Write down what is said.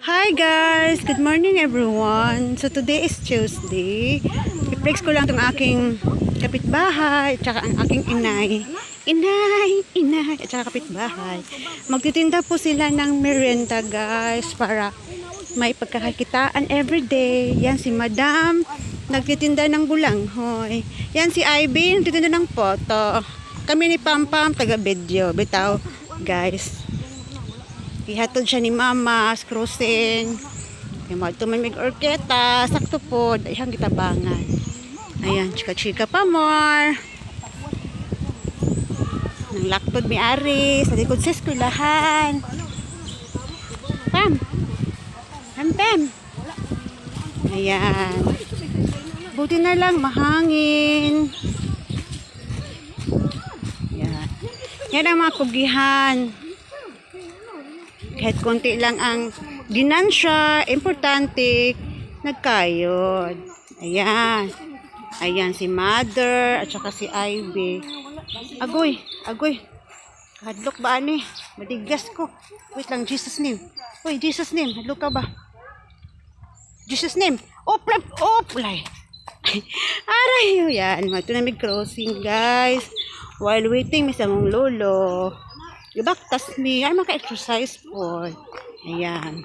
Hi guys! Good morning everyone! So today is Tuesday. I-flex ko lang itong aking kapitbahay at saka ang aking inay. Inay! Inay! At saka kapitbahay. Magtitinda po sila ng merienda guys para may pagkakakitaan everyday. Yan si Madam. Nagtitinda ng bulanghoy. Yan si Ivy. Nagtitinda ng photo. Kami ni Pampam, taga-video. Bitaw, guys. Ihatod siya ni Mama, cruising. Kaya mo ito may orketa, sakto po, ihang kitabangan. Ayan, chika-chika pa more. Nang laktod may ari, sa likod sa eskulahan. Pam! Pam, pam! Ayan. Buti na lang, mahangin. Yan. Yan ang mga kugihan kahit konti lang ang ginansya, importante, nagkayod. Ayan. Ayan si Mother, at saka si Ivy. Agoy, agoy. Hadlok ba ani? Madigas ko. Wait lang, Jesus name. Uy, Jesus name, hadlok ka ba? Jesus name. Op, lap, op, lay. Aray, yan. Na may crossing, guys. While waiting, may samong lolo. Ibaktas mi. Ay, maka-exercise po. Ayan.